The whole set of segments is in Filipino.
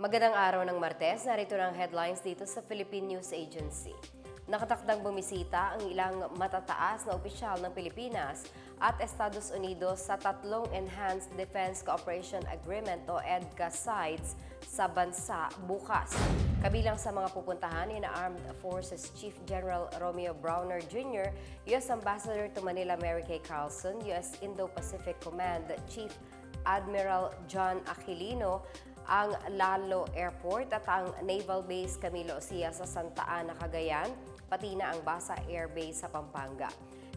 Magandang araw ng Martes, narito ng headlines dito sa Philippine News Agency. Nakatakdang bumisita ang ilang matataas na opisyal ng Pilipinas at Estados Unidos sa tatlong Enhanced Defense Cooperation Agreement o EDCA sites sa bansa bukas. Kabilang sa mga pupuntahan ni Armed Forces Chief General Romeo Browner Jr., U.S. Ambassador to Manila Mary Kay Carlson, U.S. Indo-Pacific Command Chief Admiral John Aquilino, ang Lalo Airport at ang Naval Base Camilo Osia sa Santa Ana, Cagayan, pati na ang Basa Air Base sa Pampanga.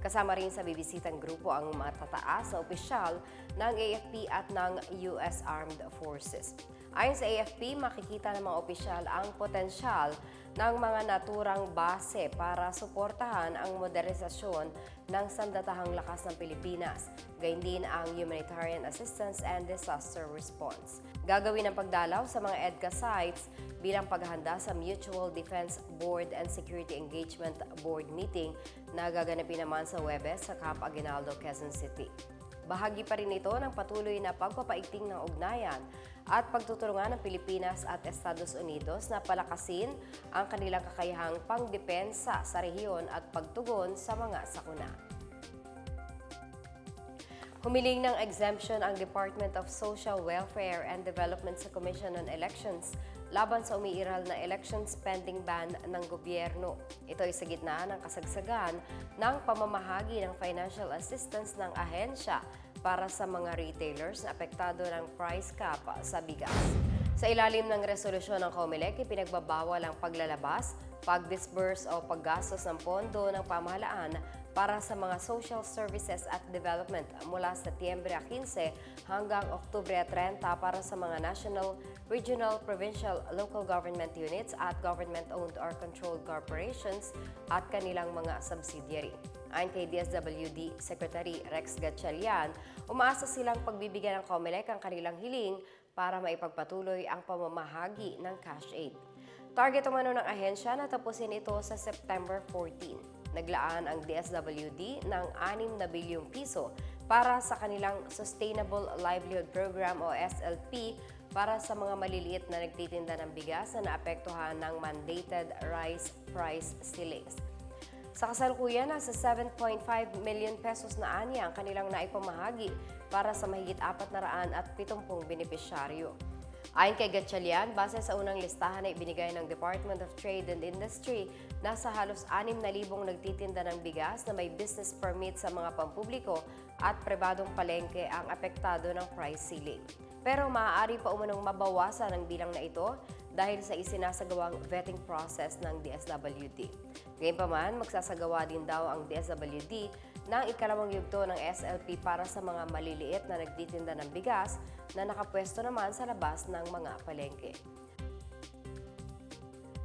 Kasama rin sa bibisitang grupo ang matataas na opisyal ng AFP at ng U.S. Armed Forces. Ayon sa AFP, makikita ng mga opisyal ang potensyal ng mga naturang base para suportahan ang modernisasyon ng sandatahang lakas ng Pilipinas, gayon din ang humanitarian assistance and disaster response. Gagawin ang pagdalaw sa mga EDCA sites bilang paghahanda sa Mutual Defense Board and Security Engagement Board meeting na gaganapin naman sa Webes sa Camp Aguinaldo, Quezon City. Bahagi pa rin ito ng patuloy na pagpapaigting ng ugnayan at pagtutulungan ng Pilipinas at Estados Unidos na palakasin ang kanilang kakayahang pangdepensa sa rehiyon at pagtugon sa mga sakuna. Humiling ng exemption ang Department of Social Welfare and Development sa Commission on Elections laban sa umiiral na election spending ban ng gobyerno. Ito ay sa gitna ng kasagsagan ng pamamahagi ng financial assistance ng ahensya para sa mga retailers na apektado ng price cap sa bigas. Sa ilalim ng resolusyon ng COMELEC, ipinagbabawal ang paglalabas, pag-disburse o paggastos ng pondo ng pamahalaan para sa mga social services at development mula Setyembre 15 hanggang Oktubre 30 para sa mga national, regional, provincial, local government units at government-owned or controlled corporations at kanilang mga subsidiary. Ayon kay DSWD Secretary Rex Gatchalian, umaasa silang pagbibigyan ng COMELEC ang kanilang hiling para maipagpatuloy ang pamamahagi ng cash aid. Target umano ng ahensya na tapusin ito sa September 14. Naglaan ang DSWD ng 6 na bilyong piso para sa kanilang Sustainable Livelihood Program o SLP para sa mga maliliit na nagtitinda ng bigas na naapektuhan ng mandated rice price ceilings. Sa kasalukuyan, nasa 7.5 million pesos na anya ang kanilang naipamahagi para sa mahigit 470 benepisyaryo. Ayon kay Gatchalian, base sa unang listahan na ibinigay ng Department of Trade and Industry, nasa halos 6,000 nagtitinda ng bigas na may business permit sa mga pampubliko at pribadong palengke ang apektado ng price ceiling. Pero maaari pa umunong mabawasan ang bilang na ito dahil sa isinasagawang vetting process ng DSWD. Gayunpaman, magsasagawa din daw ang DSWD ng ikalawang yugto ng SLP para sa mga maliliit na nagtitinda ng bigas na nakapwesto naman sa labas ng mga palengke.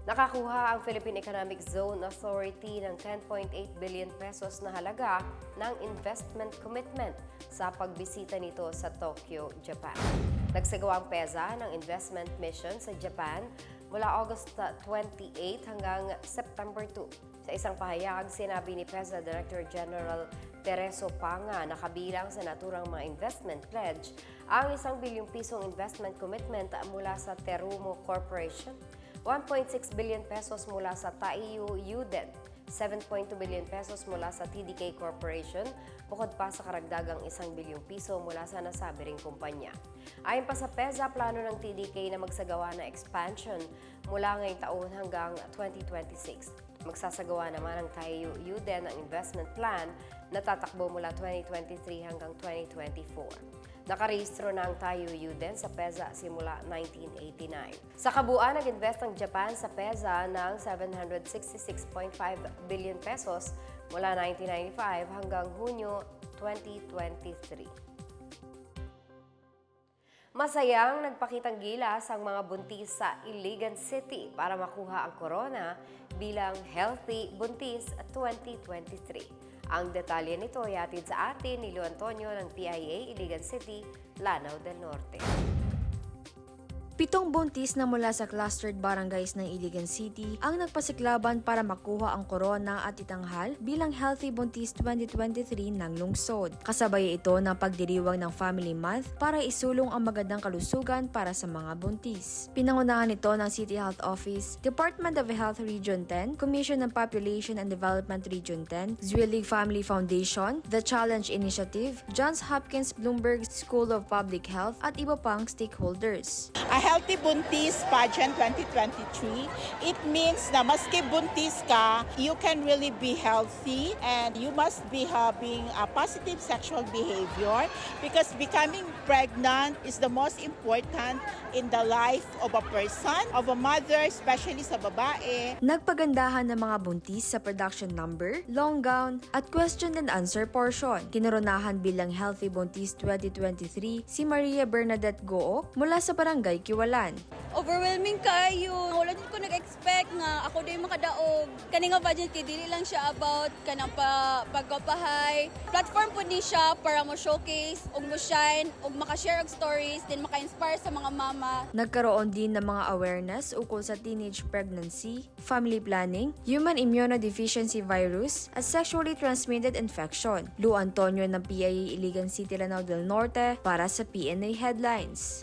Nakakuha ang Philippine Economic Zone Authority ng 10.8 billion pesos na halaga ng investment commitment sa pagbisita nito sa Tokyo, Japan. Nagsagawa ang PEZA ng investment mission sa Japan mula August 28 hanggang September 2. Sa isang pahayag, sinabi ni PEZA Director General Tereso Panga na kabilang sa naturang mga investment pledge ang isang bilyong pisong investment commitment mula sa Terumo Corporation, 1.6 billion pesos mula sa Taiyo Uden, 7.2 billion pesos mula sa TDK Corporation, bukod pa sa karagdagang isang bilyong piso mula sa nasabi ring kumpanya. Ayon pa sa PEZA, plano ng TDK na magsagawa ng expansion mula ngayong taon hanggang 2026. Magsasagawa naman ang Taiyo Uden ng investment plan na tatakbo mula 2023 hanggang 2024. Nakarehistro na ang Tayo Yuden sa PEZA simula 1989. Sa kabuuan, nag-invest ang Japan sa PEZA ng 766.5 billion pesos mula 1995 hanggang Hunyo 2023. Masayang nagpakitang gilas ang mga buntis sa Iligan City para makuha ang corona bilang Healthy Buntis 2023. Ang detalye nito ay atid sa atin ni Leo Antonio ng PIA Iligan City, Lanao del Norte. Pitong buntis na mula sa clustered barangays ng Iligan City ang nagpasiklaban para makuha ang korona at itanghal bilang Healthy Buntis 2023 ng lungsod. Kasabay ito ng pagdiriwang ng Family Month para isulong ang magandang kalusugan para sa mga buntis. Pinangunahan ito ng City Health Office, Department of Health Region 10, Commission on Population and Development Region 10, Zwillig Family Foundation, The Challenge Initiative, Johns Hopkins Bloomberg School of Public Health at iba pang stakeholders. A Healthy Buntis Pageant 2023, it means na maski buntis ka, you can really be healthy and you must be having a positive sexual behavior because becoming pregnant is the most important in the life of a person, of a mother, especially sa babae. Nagpagandahan ng mga buntis sa production number, long gown, at question and answer portion. Kinoronahan bilang Healthy Buntis 2023 si Maria Bernadette Gook mula sa Barangay Kiwalan. overwhelming kayo. Wala din ko nag-expect nga ako din makadaog. Kani nga budget kay dili lang siya about kanang pa pagpapahay. Platform po ni siya para mo showcase ug mo shine ug maka-share og stories din maka-inspire sa mga mama. Nagkaroon din ng mga awareness ukol sa teenage pregnancy, family planning, human immunodeficiency virus, at sexually transmitted infection. Lu Antonio ng PIA Iligan City, Lanao del Norte para sa PNA Headlines.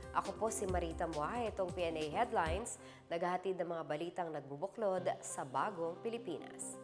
Ako po si Marita Muay, itong PNA Headlines, naghahatid ng mga balitang nagbubuklod sa bagong Pilipinas.